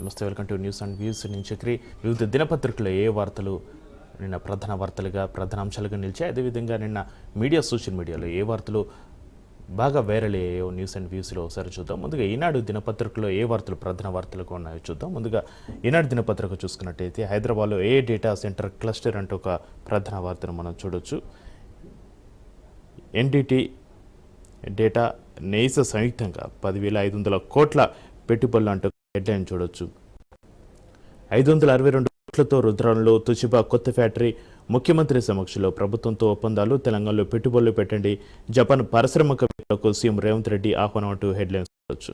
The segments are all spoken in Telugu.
నమస్తే welcome to news and views. నేను చక్రి. వివిధ దినపత్రికలో ఏ వార్తలు నిన్న ప్రధాన వార్తలుగా ప్రధాన అంశాలుగా నిలిచాయి అదేవిధంగా నిన్న మీడియా సోషల్ మీడియాలో ఏ వార్తలు బాగా వైరల్ అయ్యాయో న్యూస్ అండ్ వ్యూస్లో ఒకసారి చూద్దాం. ముందుగా ఈనాడు దినపత్రికలో ఏ వార్తలు ప్రధాన వార్తలుగా ఉన్నాయో చూద్దాం. ముందుగా ఈనాడు దినపత్రిక చూసుకున్నట్టయితే హైదరాబాద్లో ఏ డేటా సెంటర్ క్లస్టర్ అంటూ ఒక ప్రధాన వార్తను మనం చూడొచ్చు. ఎన్డిటి డేటా నేస సంయుక్తంగా పదివేల ఐదు వందల కోట్ల పెట్టుబడులు అంటూ హెడ్లైన్ చూడొచ్చు. ఐదు వందల అరవై రెండు కోట్లతో రుద్రంలో తుచిబా కొత్త ఫ్యాక్టరీ ముఖ్యమంత్రి సమక్షంలో ప్రభుత్వంతో ఒప్పందాలు తెలంగాణలో పెట్టుబడులు పెట్టండి జపాన్ పారిశ్రామికవేత్తలకు సీఎం రేవంత్ రెడ్డి ఆహ్వానం అంటూ హెడ్లైన్స్ చూడొచ్చు.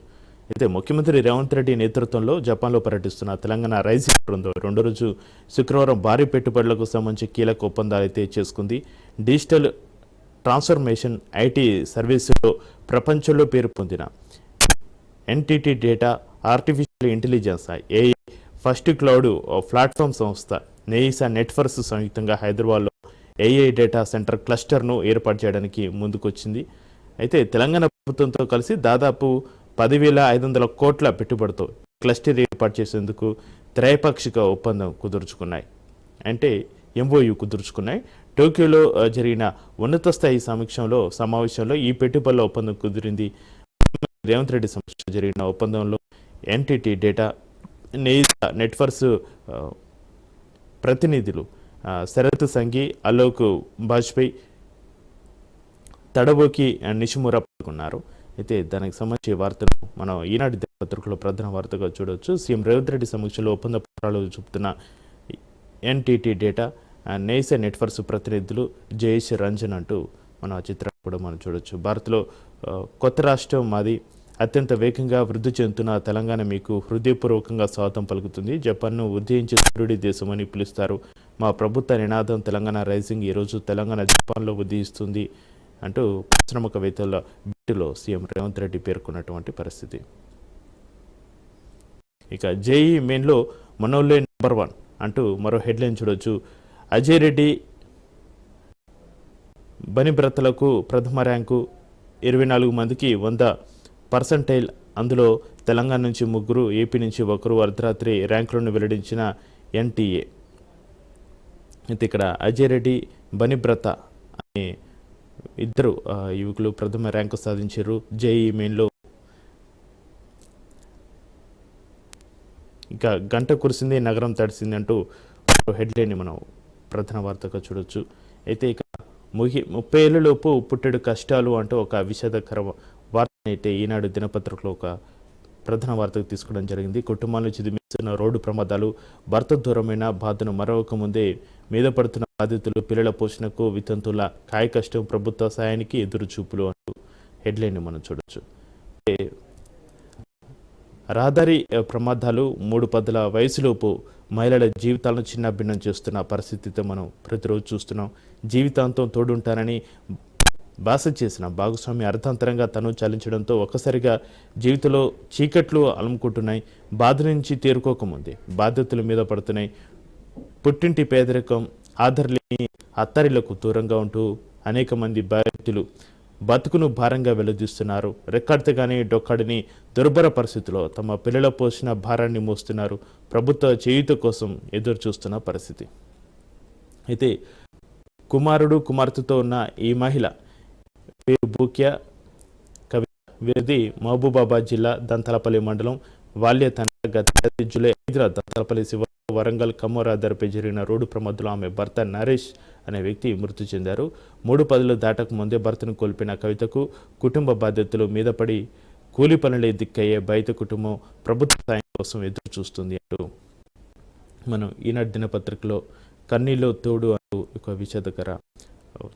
అయితే ముఖ్యమంత్రి రేవంత్ రెడ్డి నేతృత్వంలో జపాన్లో పర్యటిస్తున్న తెలంగాణ రైజింగ్ బృందం రెండో రోజు శుక్రవారం భారీ పెట్టుబడులకు సంబంధించి కీలక ఒప్పందాలు అయితే చేసుకుంది. డిజిటల్ ట్రాన్స్ఫర్మేషన్ ఐటీ సర్వీసులో ప్రపంచంలో పేరు పొందిన NTT data artificial intelligence a first cloud platform సంస్థ నెయిసా నెట్వర్క్స్ సంయుక్తంగా హైదరాబాద్లో ఏఐ డేటా సెంటర్ క్లస్టర్ను ఏర్పాటు చేయడానికి ముందుకొచ్చింది. అయితే తెలంగాణ ప్రభుత్వంతో కలిసి దాదాపు పదివేల ఐదు వందల కోట్ల పెట్టుబడితో క్లస్టర్ ఏర్పాటు చేసేందుకు త్రైపాక్షిక ఒప్పందం కుదుర్చుకున్నాయి. అంటే ఎంఓయు కుదుర్చుకున్నాయి. టోక్యోలో uh, జరిగిన ఉన్నత స్థాయి సమీక్షంలో సమావేశంలో ఈ పెట్టుబడుల ఒప్పందం కుదిరింది. రేవంత్ రెడ్డి సమక్షంలో జరిగిన ఒప్పందంలో ఎన్టీటీ డేటా నెయిసా నెట్వర్క్స్ ప్రతినిధులు శరత్ సంఘి అలోక్ బాజ్పేయి తడబోకి నిషిమురా పాల్గొన్నారు అయితే దానికి సంబంధించి వార్తను మనం ఈనాటి పత్రికలో ప్రధాన వార్తగా చూడవచ్చు సీఎం రేవంత్ రెడ్డి సమక్షంలో ఒప్పంద పత్రాలు చూపుతున్న ఎన్టీటీ డేటా నేసే నెట్వర్క్స్ ప్రతినిధులు జయేష్ రంజన్ అంటూ మన ఆ చిత్రాన్ని కూడా మనం చూడొచ్చు. భారత్లో కొత్త రాష్ట్రం మాది అత్యంత వేగంగా వృద్ధి చెందుతున్న తెలంగాణ మీకు హృదయపూర్వకంగా స్వాగతం పలుకుతుంది. జపాన్ను ఉదయించే సూర్యుడి దేశం అని పిలుస్తారు. మా ప్రభుత్వ నినాదం తెలంగాణ రైజింగ్ ఈరోజు తెలంగాణ జపాన్లో ఉదయిస్తుంది అంటూ పారిశ్రామికవేత్తల భేటీలో సీఎం రేవంత్ రెడ్డి పేర్కొన్నటువంటి పరిస్థితి. ఇక జేఈ మెయిన్లో మనోల్లే నెంబర్ వన్ అంటూ మరో హెడ్లైన్ చూడొచ్చు. అజయ్ రెడ్డి బనిబ్రతలకు ప్రథమ ర్యాంకు ఇరవై నాలుగు మందికి వంద పర్సంటైల్ అందులో తెలంగాణ నుంచి ముగ్గురు ఏపీ నుంచి ఒకరు అర్ధరాత్రి ర్యాంకులను వెల్లడించిన ఎన్టీఏ. అయితే ఇక్కడ అజయ్ రెడ్డి బనిబ్రత అనే ఇద్దరు యువకులు ప్రథమ ర్యాంకు సాధించారు జేఈ మెయిన్లో. ఇక గంట కురిసింది నగరం తడిసింది అంటూ హెడ్లైన్ని మనం ప్రధాన వార్తగా చూడొచ్చు. అయితే ఇక ముగి ముప్పై ఏళ్ళలోపు పుట్టెడు కష్టాలు అంటూ ఒక విషాదకర అయితే ఈనాడు దినపత్రికలో ఒక ప్రధాన వార్తకు తీసుకోవడం జరిగింది. కుటుంబాలను చిదిమిస్తున్న రోడ్డు ప్రమాదాలు భర్త దూరమైన బాధను మరొక ముందే మీద పడుతున్న బాధితులు పిల్లల పోషణకు వితంతుల కాయ కష్టం ప్రభుత్వ సాయానికి ఎదురుచూపులు అంటూ హెడ్లైన్ మనం చూడొచ్చు. రహదారి ప్రమాదాలు మూడు పదుల వయసులోపు మహిళల జీవితాలను చిన్నభిన్నం చేస్తున్న పరిస్థితితో మనం ప్రతిరోజు చూస్తున్నాం. జీవితాంతం తోడుంటానని బాస చేసిన భాగస్వామి అర్థాంతరంగా తను చాలించడంతో ఒక్కసారిగా జీవితంలో చీకట్లు అలుముకుంటున్నాయి. బాధ నుంచి తేరుకోకముందే బాధ్యతల మీద పడుతున్నాయి. పుట్టింటి పేదరికం ఆధారలేని అత్తరిలకు దూరంగా ఉంటూ అనేక మంది బాధితులు బతుకును భారంగా వెలుదీస్తున్నారు. రెక్కాడితేగానే డొక్కడిని దుర్భర పరిస్థితిలో తమ పిల్లల పోషణ భారాన్ని మోస్తున్నారు. ప్రభుత్వ చేయుత కోసం ఎదురు చూస్తున్న పరిస్థితి. అయితే కుమారుడు కుమార్తెతో ఉన్న ఈ మహిళ వీరు బూక్య కవి. వీరిది మహబూబాబాద్ జిల్లా దంతలపల్లి మండలం వాల్య తండ్రి గత జూలై ఐదున దంతలపల్లి శివ వరంగల్ కమ్మరాదరిపై జరిగిన రోడ్డు ప్రమాదంలో ఆమె భర్త నరేష్ అనే వ్యక్తి మృతి చెందారు. మూడు పదులు దాటక ముందే భర్తను కోల్పోయిన కవితకు కుటుంబ బాధ్యతలు మీద పడి కూలి పనులే దిక్కయ్యే బయట కుటుంబం ప్రభుత్వ సాయం కోసం ఎదురు చూస్తుంది అంటూ మనం ఈనాటి దినపత్రికలో కన్నీలో తోడు అంటూ ఒక విషాదకర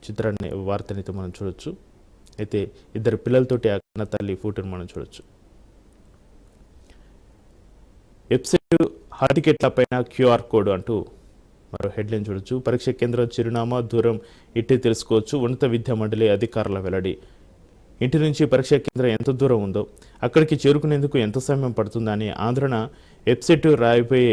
చిత్రాన్ని వార్తనైతే మనం చూడొచ్చు. అయితే ఇద్దరు పిల్లలతోటి ఆ కన్న తల్లి ఫోటోను మనం చూడొచ్చు. వెబ్సైట్ హాల్ టికెట్ల పైన క్యూఆర్ కోడ్ అంటూ మరో హెడ్లైన్ చూడొచ్చు. పరీక్ష కేంద్రం చిరునామా దూరం ఇట్టే తెలుసుకోవచ్చు. ఉన్నత విద్యా మండలి అధికారుల వెల్లడి. ఇంటి నుంచి పరీక్ష కేంద్రం ఎంత దూరం ఉందో అక్కడికి చేరుకునేందుకు ఎంత సమయం పడుతుందని ఆంధ్రన వెబ్సైట్ రాయిపోయే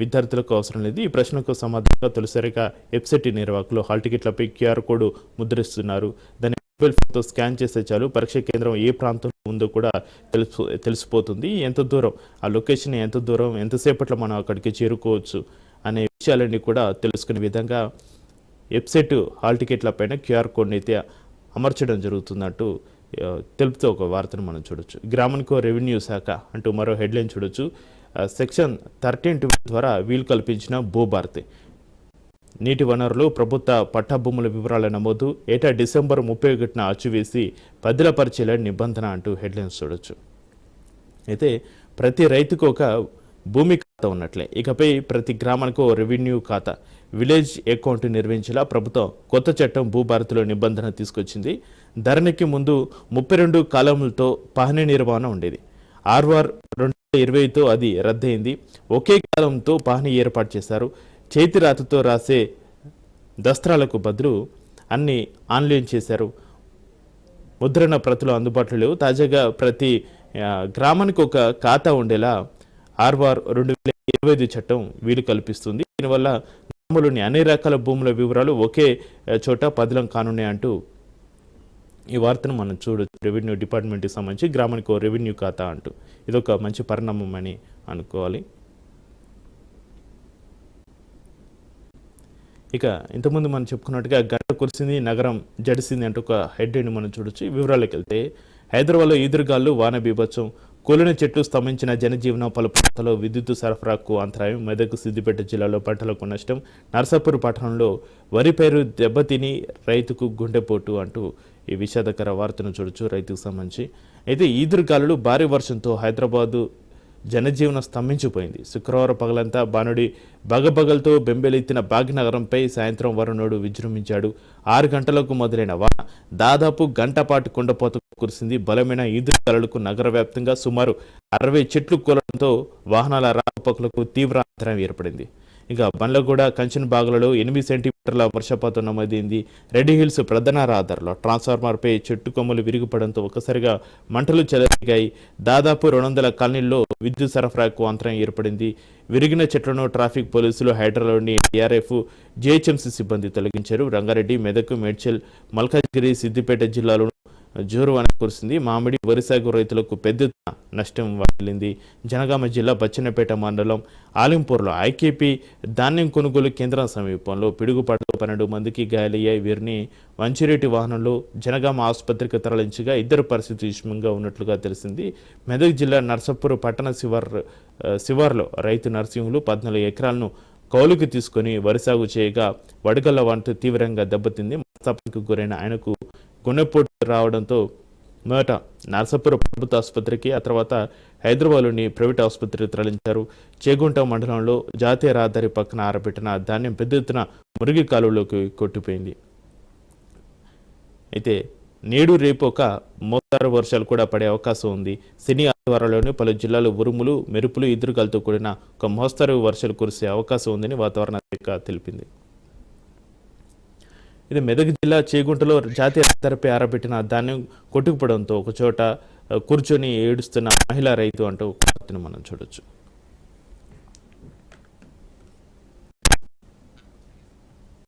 విద్యార్థులకు అవసరం లేదు. ఈ ప్రశ్నకు సమాధానంగా తొలిసారిగా వెబ్సైట్ నిర్వాహకులు హాల్ టికెట్లపై క్యూఆర్ కోడ్ ముద్రిస్తున్నారు. దాని మొబైల్ ఫోన్తో స్కాన్ చేస్తే చాలు పరీక్ష కేంద్రం ఏ ప్రాంతంలో ఉందో కూడా తెలుసు తెలిసిపోతుంది. ఎంత దూరం ఆ లొకేషన్ ఎంత దూరం ఎంతసేపట్లో మనం అక్కడికి చేరుకోవచ్చు అనే విషయాలన్నీ కూడా తెలుసుకునే విధంగా వెబ్సైట్ హాల్ టికెట్ల పైన క్యూఆర్ కోడ్ని అయితే అమర్చడం జరుగుతున్నట్టు తెలుపుతూ ఒక వార్తను మనం చూడొచ్చు. గ్రామానికో రెవెన్యూ శాఖ అంటూ మరో హెడ్లైన్ చూడొచ్చు. సెక్షన్ థర్టీన్ టూ ద్వారా వీలు కల్పించిన భూభారతి. నీటి వనరులు ప్రభుత్వ పట్టా భూముల వివరాల నమోదు ఏటా డిసెంబర్ ముప్పై ఒకటిన అచ్చువేసి పదిలపరిచేలా నిబంధన అంటూ హెడ్లైన్స్ చూడొచ్చు. అయితే ప్రతి రైతుకు ఒక భూమి ఖాతా ఉన్నట్లే. ఇకపై ప్రతి గ్రామానికి రెవెన్యూ ఖాతా. విలేజ్ అకౌంట్ నిర్వహించేలా ప్రభుత్వం కొత్త చట్టం భూభారతిలో నిబంధన తీసుకొచ్చింది. ధరణికి ముందు ముప్పై రెండు కాలములతో పహని నిర్వహణ ఉండేది. ఆర్ఆర్ రెండు వేల ఇరవైతో అది రద్దయింది. ఒకే కాలంతో పహని ఏర్పాటు చేశారు. చేతిరాతతో రాసే దస్త్రాలకు బదులు అన్ని ఆన్లైన్ చేశారు. ముద్రణ ప్రతులు అందుబాటులో లేవు. తాజాగా ప్రతి గ్రామానికి ఒక ఖాతా ఉండేలా ఆర్వార్ రెండు వేల ఇరవై ఐదు చట్టం వీలు కల్పిస్తుంది. దీనివల్ల గ్రామంలోని అన్ని రకాల భూముల వివరాలు ఒకే చోట పదిలం కానున్నాయి అంటూ ఈ వార్తను మనం చూడొచ్చు. రెవెన్యూ డిపార్ట్మెంట్కి సంబంధించి గ్రామానికి ఓ రెవెన్యూ ఖాతా అంటూ ఇదొక మంచి పరిణామం అని అనుకోవాలి. ఇక ఇంతకుముందు మనం చెప్పుకున్నట్టుగా గంట కురిసింది నగరం జడిసింది అంటూ ఒక హెడ్లైన్ మనం చూడొచ్చు. వివరాలకు వెళ్తే హైదరాబాద్లో ఈదురుగాలు వాన బీభత్సం కూలిన చెట్లు స్తంభించిన జనజీవనం పలు ప్రాంతాల్లో విద్యుత్ సరఫరాకు అంతరాయం మెదక్ సిద్దిపేట జిల్లాలో పంటలకు నష్టం నర్సాపూర్ పట్టణంలో వరి పైరు దెబ్బతిని రైతుకు గుండెపోటు అంటూ ఈ విషాదకర వార్తను చూడొచ్చు రైతుకు సంబంధించి. అయితే ఈదురుగాలులు భారీ వర్షంతో హైదరాబాదు జనజీవనం స్తంభించిపోయింది. శుక్రవారం పగలంతా బాణుడి బగబగలతో బెంబెలెత్తిన భాగ్యనగరంపై సాయంత్రం వరుణుడు విజృంభించాడు. ఆరు గంటలకు మొదలైన వాన దాదాపు గంటపాటు కుండపోత కురిసింది. బలమైన ఈదురు తలలకు నగర వ్యాప్తంగా సుమారు అరవై చెట్లు కూలడంతో వాహనాల రాకపోకలకు తీవ్ర ఆంతరం ఏర్పడింది. ఇక బండ్లగూడ కంచన్ బాగులలో ఎనిమిది సెంటీమీటర్ల వర్షపాతం నమోదైంది. రెడ్డి హిల్స్ ప్రధాన రహదారిలో ట్రాన్స్ఫార్మర్పై చెట్టు కొమ్మలు విరిగిపడంతో ఒకసారిగా మంటలు చెలరేగాయి. దాదాపు రెండు వందల కాలనీల్లో విద్యుత్ సరఫరాకు అంతరం ఏర్పడింది. విరిగిన చెట్లను ట్రాఫిక్ పోలీసులు హైడ్రాలోని డిఆర్ఎఫ్ జిహెచ్ఎంసీ సిబ్బంది తొలగించారు. రంగారెడ్డి మెదక్ మేడ్చల్ మల్కాజ్గిరి సిద్దిపేట జిల్లాలో జోరు వాన కురిసింది. మామిడి వరి సాగు రైతులకు పెద్ద నష్టం వాటిల్లింది. జనగామ జిల్లా బచ్చన్నపేట మండలం ఆలింపూర్లో ఐకేపీ ధాన్యం కొనుగోలు కేంద్రం సమీపంలో పిడుగుపాటుతో పన్నెండు మందికి గాయాలయ్యాయి. వీరిని వంచిరెడ్డి వాహనంలో జనగామ ఆసుపత్రికి తరలించగా ఇద్దరు పరిస్థితి విషమంగా ఉన్నట్లుగా తెలిసింది. మెదక్ జిల్లా నర్సపూర్ పట్టణ శివార్ శివార్లో రైతు నర్సింహులు పద్నాలుగు ఎకరాలను కౌలుకి తీసుకొని వరి సాగు చేయగా వడగళ్ళ వంట తీవ్రంగా దెబ్బతింది. మనస్తాపానికి గురైన ఆయనకు గుండెపోటు రావడంతో మొదట నరసాపురం ప్రభుత్వ ఆసుపత్రికి ఆ తర్వాత హైదరాబాద్లోని ప్రైవేట్ ఆసుపత్రికి తరలించారు. చేగుంట మండలంలో జాతీయ రహదారి పక్కన ఆరబెట్టిన ధాన్యం పెద్ద ఎత్తున మురిగి కాలువలోకి కొట్టిపోయింది. అయితే నేడు రేపు ఒక మోస్తారు వర్షాలు కూడా పడే అవకాశం ఉంది. శని ఆదివారాల్లోని పలు జిల్లాలు ఉరుములు మెరుపులు ఎదురుగాలతో కూడిన ఒక మోస్తారు వర్షాలు కురిసే అవకాశం ఉందని వాతావరణ శాఖ తెలిపింది. ఇది మెదక్ జిల్లా చేగుంటలో జాతీయ రహదారిపై ఆరబెట్టిన ధాన్యం కొట్టుకుపోవడంతో ఒక చోట కూర్చొని ఏడుస్తున్న మహిళా రైతు అంటూ మనం చూడొచ్చు.